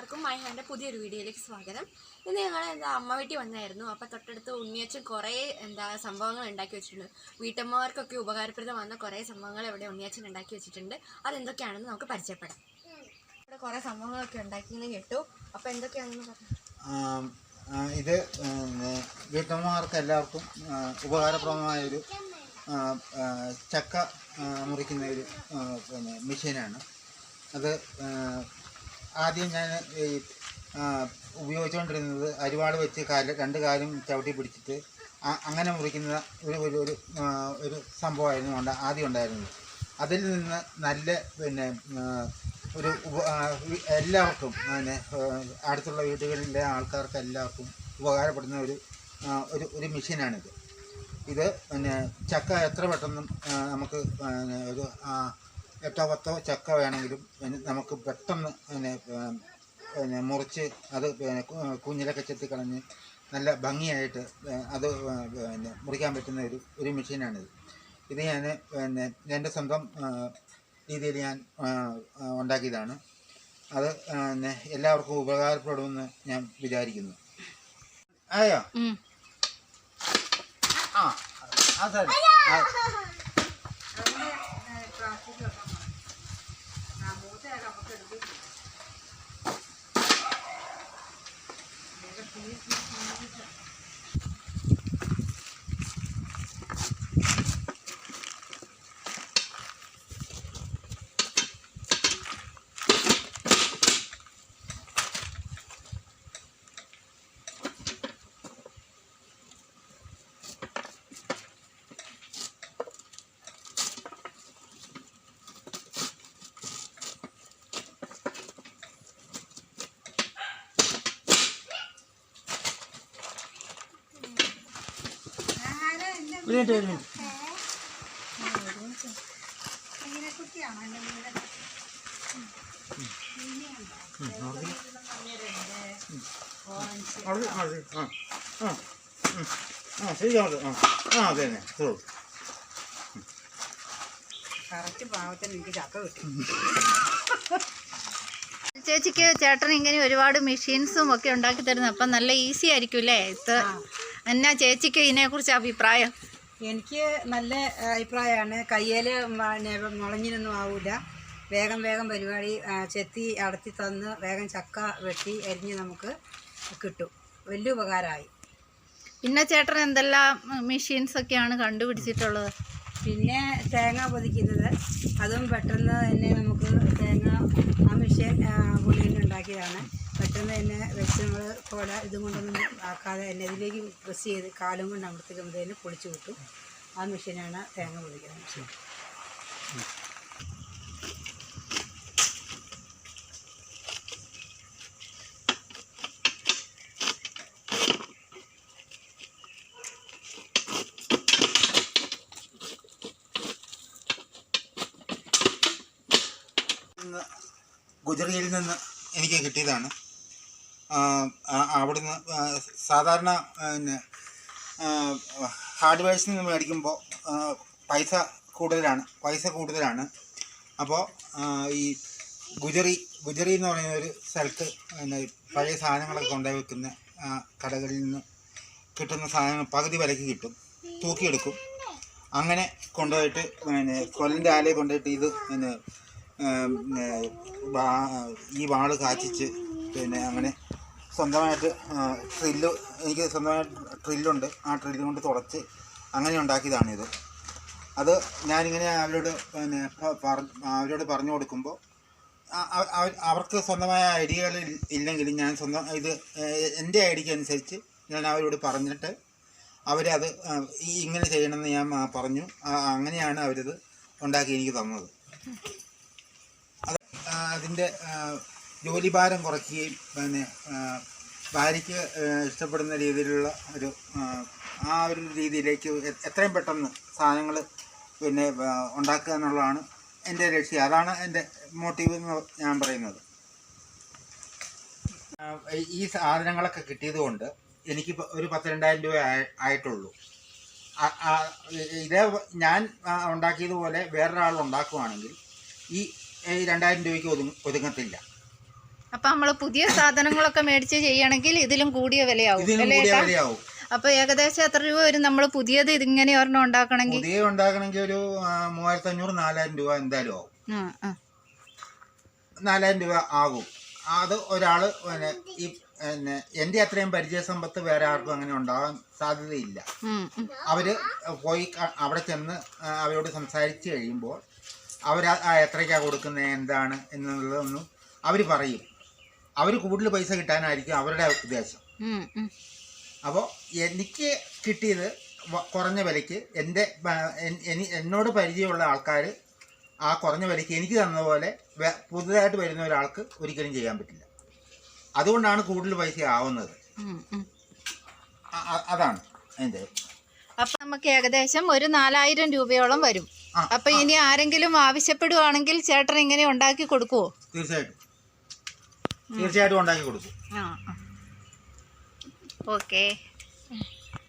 എല്ലാവർക്കും മൈ ഹാന്റെ പുതിയൊരു വീഡിയോയിലേക്ക് സ്വാഗതം. ഇന്ന് ഞങ്ങൾ എന്താ അമ്മ വീട്ടിൽ വന്നായിരുന്നു. അപ്പോൾ തൊട്ടടുത്ത് ഉണ്ണിയച്ചൻ കുറേ എന്താ സംഭവങ്ങൾ ഉണ്ടാക്കി വെച്ചിട്ടുണ്ട്. വീട്ടമ്മമാർക്കൊക്കെ ഉപകാരപ്രദമാകുന്ന കുറേ സംഭവങ്ങൾ ഇവിടെ ഉണ്ണിയച്ചൻ ഉണ്ടാക്കി വെച്ചിട്ടുണ്ട്. അതെന്തൊക്കെയാണെന്ന് നമുക്ക് പരിചയപ്പെടാം. ഇവിടെ കുറേ സംഭവങ്ങളൊക്കെ ഉണ്ടാക്കിയെന്ന് കേട്ടു. അപ്പോൾ എന്തൊക്കെയാണെന്ന് പറഞ്ഞു ഇത് വീട്ടമ്മമാർക്ക് എല്ലാവർക്കും ഉപകാരപ്രദമായൊരു ചക്ക മുറിക്കുന്ന ഒരു പിന്നെ മെഷീനാണ്. അത് ആദ്യം ഞാൻ ഈ ഉപയോഗിച്ചുകൊണ്ടിരുന്നത് അരിവാട് വെച്ച് കാൽ രണ്ട് കാലും ചവിട്ടി പിടിച്ചിട്ട് അങ്ങനെ മുറിക്കുന്ന ഒരു ഒരു ഒരു ഒരു സംഭവമായിരുന്നു ഉണ്ട് ആദ്യം ഉണ്ടായിരുന്നത്. അതിൽ നിന്ന് നല്ല പിന്നെ ഒരു എല്ലാവർക്കും പിന്നെ അടുത്തുള്ള വീടുകളിലെ ആൾക്കാർക്ക് എല്ലാവർക്കും ഉപകാരപ്പെടുന്ന ഒരു ഒരു ഒരു മെഷീനാണിത്. ഇത് പിന്നെ ചക്ക എത്ര പെട്ടെന്നും നമുക്ക് ഒരു എട്ടോ പത്തോ ചക്ക വേണമെങ്കിലും നമുക്ക് പെട്ടെന്ന് പിന്നെ പിന്നെ മുറിച്ച് അത് പിന്നെ കുഞ്ഞിലൊക്കെ ചെത്തി കളഞ്ഞ് നല്ല ഭംഗിയായിട്ട് അത് പിന്നെ മുറിക്കാൻ പറ്റുന്ന ഒരു ഒരു മെഷീനാണിത്. ഇത് ഞാൻ പിന്നെ എന്റെ സ്വന്തം രീതിയിൽ ഞാൻ ആ, ആ, ഉണ്ടാക്കിയതാണ്. അത് ആ, പിന്നെ എല്ലാവർക്കും ഉപകാരപ്പെടുമെന്ന് ഞാൻ വിചാരിക്കുന്നു. ആയോ? ആ അതെ 有一只螃 ഒരു മിനിറ്റ് ഒരു ആ ആ ആ ശരി ആ ആ അതെ തന്നെ ഇത്രേ ഉള്ളൂ കറക്റ്റ് പാവത്തിന് എനിക്ക് ചക്ക കിട്ടി. ചേച്ചിക്ക് ചേട്ടൻ ഇങ്ങനെ ഒരുപാട് മെഷീൻസും ഒക്കെ ഉണ്ടാക്കി തരുന്നു അപ്പം നല്ല ഈസി ആയിരിക്കും അല്ലേ? ഇത് എന്നാ ചേച്ചിക്ക് ഇതിനെക്കുറിച്ച് അഭിപ്രായം? എനിക്ക് നല്ല അഭിപ്രായമാണ്. കയ്യിൽ മുളഞ്ഞിനൊന്നും ആവില്ല വേഗം വേഗം പരിപാടി ചെത്തി അടത്തി തന്ന് വേഗം ചക്ക വെട്ടി അരിഞ്ഞ് നമുക്ക് കിട്ടും. വലിയ ഉപകാരമായി പിന്നെ ചേട്ടൻ എന്തെല്ലാം മെഷീൻസ് ഒക്കെയാണ് കണ്ടുപിടിച്ചിട്ടുള്ളത്? പിന്നെ തേങ്ങ പൊതിക്കുന്നത്. അതും പെട്ടെന്ന് തന്നെ നമുക്ക് തേങ്ങ ആ മെഷീൻ പുള്ളി തന്നെ ഉണ്ടാക്കിയതാണ്. പെട്ടെന്ന് തന്നെ വെച്ച് നമ്മൾ കോല ഇതും കൊണ്ടൊന്നും ആക്കാതെ തന്നെ ഇതിലേക്ക് പ്രസ് ചെയ്ത് കാലും കൊണ്ട് അമർത്തിക്കുമ്പോൾ തന്നെ പൊളിച്ചു കിട്ടും. ആ മെഷീനാണ് തേങ്ങ പൊളിക്കുന്ന മെഷീൻ ഗുജറിയിൽ നിന്ന് എനിക്ക് കിട്ടിയതാണ്. അവിടുന്ന് സാധാരണ പിന്നെ ഹാർഡ്വെയർസിൽ നിന്ന് മേടിക്കുമ്പോൾ പൈസ കൂടുതലാണ് പൈസ കൂടുതലാണ്. അപ്പോൾ ഈ ഗുജറി ഗുജറി എന്ന് പറയുന്ന ഒരു സ്ഥലത്ത് പിന്നെ പഴയ സാധനങ്ങളൊക്കെ കൊണ്ടുപോയി വെക്കുന്ന കടകളിൽ നിന്ന് കിട്ടുന്ന സാധനങ്ങൾ പകുതി വിലയ്ക്ക് കിട്ടും. തൂക്കിയെടുക്കും. അങ്ങനെ കൊണ്ടുപോയിട്ട് പിന്നെ കൊല്ലിന്റെ ആലയിൽ കൊണ്ടുപോയിട്ട് ഇത് പിന്നെ ഈ വാൾ കാച്ചിച്ച് പിന്നെ അങ്ങനെ സ്വന്തമായിട്ട് ട്രില്ല് എനിക്ക് സ്വന്തമായിട്ട് ട്രില്ലുണ്ട് ആ ട്രില്ല് കൊണ്ട് തുടച്ച് അങ്ങനെ ഉണ്ടാക്കിയതാണിത്. അത് ഞാനിങ്ങനെ അവരോട് പിന്നെ അവരോട് പറഞ്ഞു കൊടുക്കുമ്പോൾ അവർക്ക് സ്വന്തമായ ഐഡിയകൾ ഇല്ലെങ്കിലും ഞാൻ സ്വന്തം ഇത് എന്റെ ഐഡിയക്ക് അനുസരിച്ച് ഞാൻ അവരോട് പറഞ്ഞിട്ട് അവരത് ഈ ഇങ്ങനെ ചെയ്യണമെന്ന് ഞാൻ പറഞ്ഞു. അങ്ങനെയാണ് അവരത് ഉണ്ടാക്കി എനിക്ക് തന്നത്. അത് അതിന്റെ ജോലി ജോലിഭാരം കുറയ്ക്കുകയും പിന്നെ ഭാര്യയ്ക്ക് ഇഷ്ടപ്പെടുന്ന രീതിയിലുള്ള ഒരു ആ, ഒരു രീതിയിലേക്ക് എത്രയും പെട്ടെന്ന് സാധനങ്ങൾ പിന്നെ ഉണ്ടാക്കുക എന്നുള്ളതാണ് എന്റെ ലക്ഷ്യം. അതാണ് എന്റെ മോട്ടീവ് എന്ന് ഞാൻ പറയുന്നത്. ഈ സാധനങ്ങളൊക്കെ കിട്ടിയതുകൊണ്ട് എനിക്ക് ഒരു പത്ത് രണ്ടായിരം രൂപ ആയി- ആയിട്ടുള്ളൂ. ഇതേ ഞാൻ ഉണ്ടാക്കിയതുപോലെ വേറൊരാൾ ഉണ്ടാക്കുവാണെങ്കിൽ ഈ ഈ രണ്ടായിരം രൂപയ്ക്ക് ഒതുങ്ങ ഒതുങ്ങത്തില്ല. അപ്പൊ നമ്മൾ പുതിയ സാധനങ്ങളൊക്കെ മേടിച്ച് ചെയ്യണമെങ്കിൽ ഇതിലും കൂടിയ വിലയാവും ഇതിലും കൂടിയ? വിലയാവും. അപ്പൊ ഏകദേശം എത്ര രൂപ വരും നമ്മൾ പുതിയത് ഇതിങ്ങനെ ഒരെണ്ണം ഉണ്ടാക്കണമെങ്കിൽ? പുതിയ ഉണ്ടാക്കണമെങ്കിൽ ഒരു മൂവായിരത്തി അഞ്ഞൂറ് നാലായിരം രൂപ എന്തായാലും ആവും. നാലായിരം രൂപ ആകും. അത് ഒരാൾ ഈ പിന്നെ എന്റെ അത്രയും പരിചയസമ്പത്ത് വേറെ ആർക്കും അങ്ങനെ ഉണ്ടാകാൻ സാധ്യതയില്ല. അവർ പോയി അവിടെ ചെന്ന് അവരോട് സംസാരിച്ചു കഴിയുമ്പോൾ അവർ എത്രയ്ക്കാണ് കൊടുക്കുന്നത് എന്താണ് എന്നുള്ളതൊന്നും അവർ പറയും. അവർ കൂടുതൽ പൈസ കിട്ടാനായിരിക്കും അവരുടെ ഉദ്ദേശം. അപ്പോൾ എനിക്ക് കിട്ടിയത് കുറഞ്ഞ വിലയ്ക്ക് എന്റെ എന്നോട് പരിചയമുള്ള ആൾക്കാർ ആ കുറഞ്ഞ വിലയ്ക്ക് എനിക്ക് തന്ന പോലെ പുതുതായിട്ട് വരുന്ന ഒരാൾക്ക് ഒരിക്കലും ചെയ്യാൻ പറ്റില്ല. അതുകൊണ്ടാണ് കൂടുതൽ പൈസ ആവുന്നത്. അതാണ് എന്റെ അപ്പം നമുക്ക് ഏകദേശം ഒരു നാലായിരം രൂപയോളം വരും. അപ്പൊ ഇനി ആരെങ്കിലും ആവശ്യപ്പെടുവാണെങ്കിൽ ചേട്ടൻ ഇങ്ങനെ ഉണ്ടാക്കി കൊടുക്കുവോ? തീർച്ചയായിട്ടും. തീർച്ചയായിട്ടും ഉണ്ടാക്കി കൊടുക്കും. ഓക്കെ.